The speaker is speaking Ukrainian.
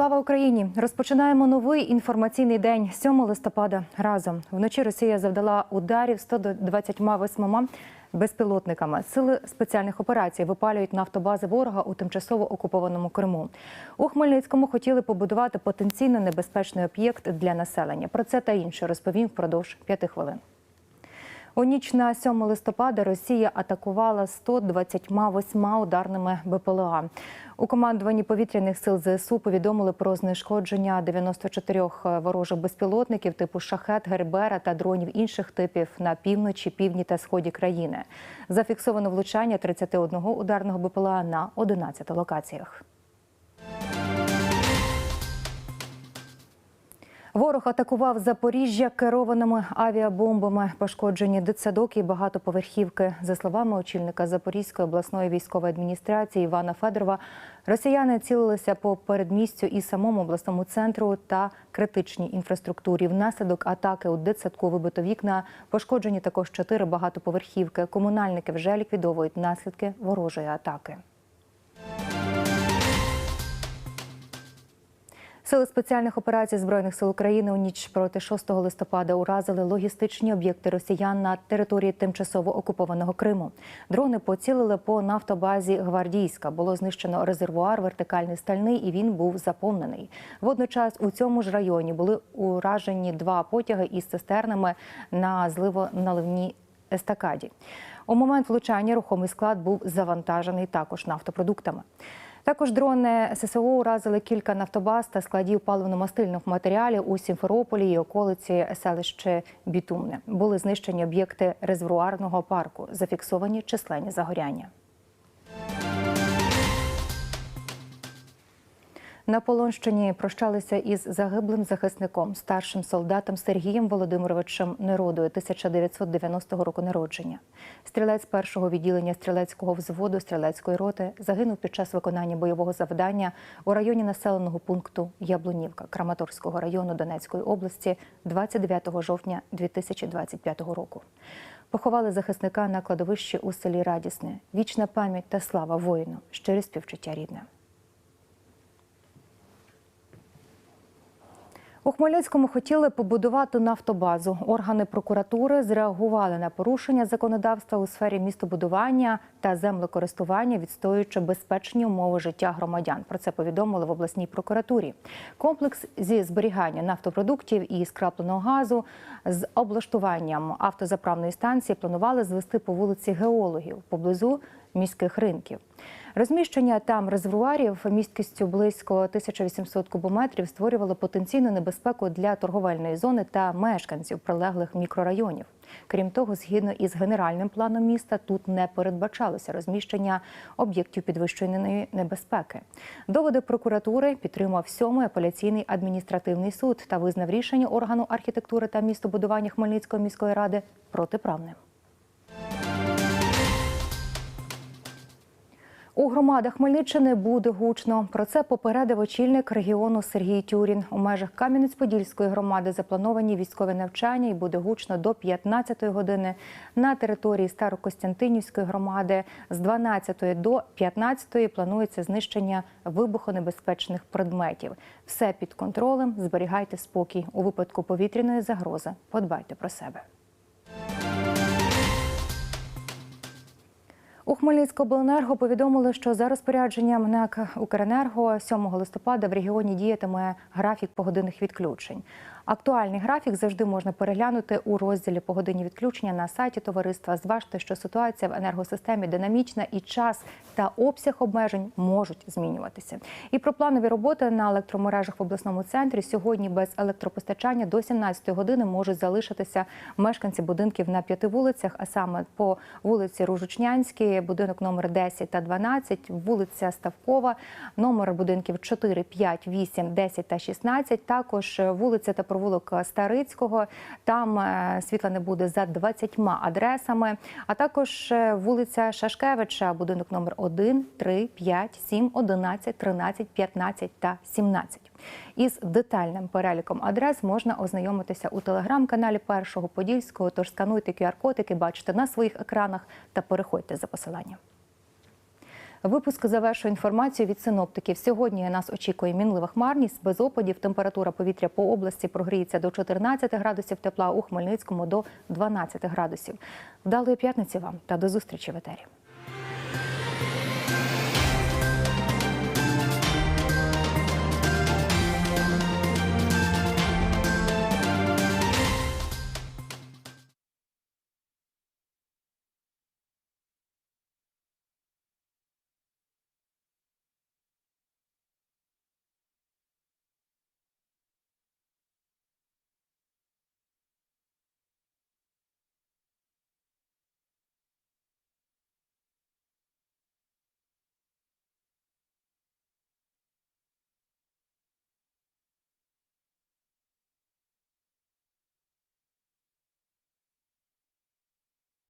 Слава Україні! Розпочинаємо новий інформаційний день 7 листопада. Разом вночі Росія завдала ударів 128 безпілотниками. Сили спеціальних операцій випалюють нафтобази ворога у тимчасово окупованому Криму. У Хмельницькому хотіли побудувати потенційно небезпечний об'єкт для населення. Про це та інше розповім впродовж п'яти хвилин. У ніч на 7 листопада Росія атакувала 128 ударними БПЛА. У командуванні повітряних сил ЗСУ повідомили про знешкодження 94 ворожих безпілотників типу шахет, гербера та дронів інших типів на півночі, півдні та сході країни. Зафіксовано влучання 31 ударного БПЛА на 11 локаціях. Ворог атакував Запоріжжя керованими авіабомбами, пошкоджені дитсадок і багатоповерхівки. За словами очільника Запорізької обласної військової адміністрації Івана Федорова, росіяни цілилися по передмістю і самому обласному центру та критичній інфраструктурі. Внаслідок атаки у дитсадку вибито вікна, пошкоджені також чотири багатоповерхівки. Комунальники вже ліквідовують наслідки ворожої атаки. Сили спеціальних операцій збройних сил України у ніч проти 6 листопада уразили логістичні об'єкти росіян на території тимчасово окупованого Криму. Дрони поцілили по нафтобазі Гвардійська. Було знищено резервуар вертикальний стальний, і він був заповнений. Водночас у цьому ж районі були уражені два потяги із цистернами на зливоналивній естакаді. У момент влучання рухомий склад був завантажений також нафтопродуктами. Також дрони ССО уразили кілька нафтобаз та складів паливно-мастильних матеріалів у Сімферополі і околиці селище Бітумне. Були знищені об'єкти резервуарного парку, зафіксовані численні загоряння. На Полонщині прощалися із загиблим захисником, старшим солдатом Сергієм Володимировичем Неродою, 1990 року народження. Стрілець першого відділення стрілецького взводу стрілецької роти загинув під час виконання бойового завдання у районі населеного пункту Яблунівка Краматорського району Донецької області 29 жовтня 2025 року. Поховали захисника на кладовищі у селі Радісне. Вічна пам'ять та слава воїну, щирі співчуття рідне. У Хмельницькому хотіли побудувати нафтобазу. Органи прокуратури зреагували на порушення законодавства у сфері містобудування та землекористування, відстоюючи безпечні умови життя громадян. Про це повідомили в обласній прокуратурі. Комплекс зі зберігання нафтопродуктів і скрапленого газу з облаштуванням автозаправної станції планували звести по вулиці геологів поблизу міських ринків. Розміщення там резервуарів місткістю близько 1800 кубометрів створювало потенційну небезпеку для торговельної зони та мешканців прилеглих мікрорайонів. Крім того, згідно із генеральним планом міста, тут не передбачалося розміщення об'єктів підвищеної небезпеки. Доводи прокуратури підтримав сьомий апеляційний адміністративний суд та визнав рішення органу архітектури та містобудування Хмельницької міської ради протиправним. У громадах Хмельниччини буде гучно. Про це попередив очільник регіону Сергій Тюрін. У межах Кам'янець-Подільської громади заплановані військові навчання і буде гучно до 15-ї години на території Старокостянтинівської громади. З 12-ї до 15-ї планується знищення вибухонебезпечних предметів. Все під контролем. Зберігайте спокій у випадку повітряної загрози. Подбайте про себе. У Хмельницькобленерго повідомили, що за розпорядженням НЕК «Укренерго» 7 листопада в регіоні діятиме графік погодинних відключень. Актуальний графік завжди можна переглянути у розділі погодинні відключення на сайті товариства. Зважте, що ситуація в енергосистемі динамічна і час та обсяг обмежень можуть змінюватися. І про планові роботи на електромережах в обласному центрі сьогодні без електропостачання до 17 години можуть залишитися мешканці будинків на п'яти вулицях, а саме по вулиці Ружучнянській, будинок номер 10 та 12, вулиця Ставкова, номер будинків 4, 5, 8, 10 та 16, також вулиця та провулок Старицького. Там е, світла не буде за 20 адресами, а також е, вулиця Шашкевича, будинок номер 1, 3, 5, 7, 11, 13, 15 та 17. Із детальним переліком адрес можна ознайомитися у телеграм-каналі Першого Подільського. Тож скануйте QR-код, який бачите на своїх екранах, та переходьте за посиланням. Випуск завершує інформацію від синоптиків. Сьогодні нас очікує мінлива хмарність, без опадів. Температура повітря по області прогріється до 14 градусів тепла, у Хмельницькому до 12 градусів. Вдалої п'ятниці вам та до зустрічі в етері.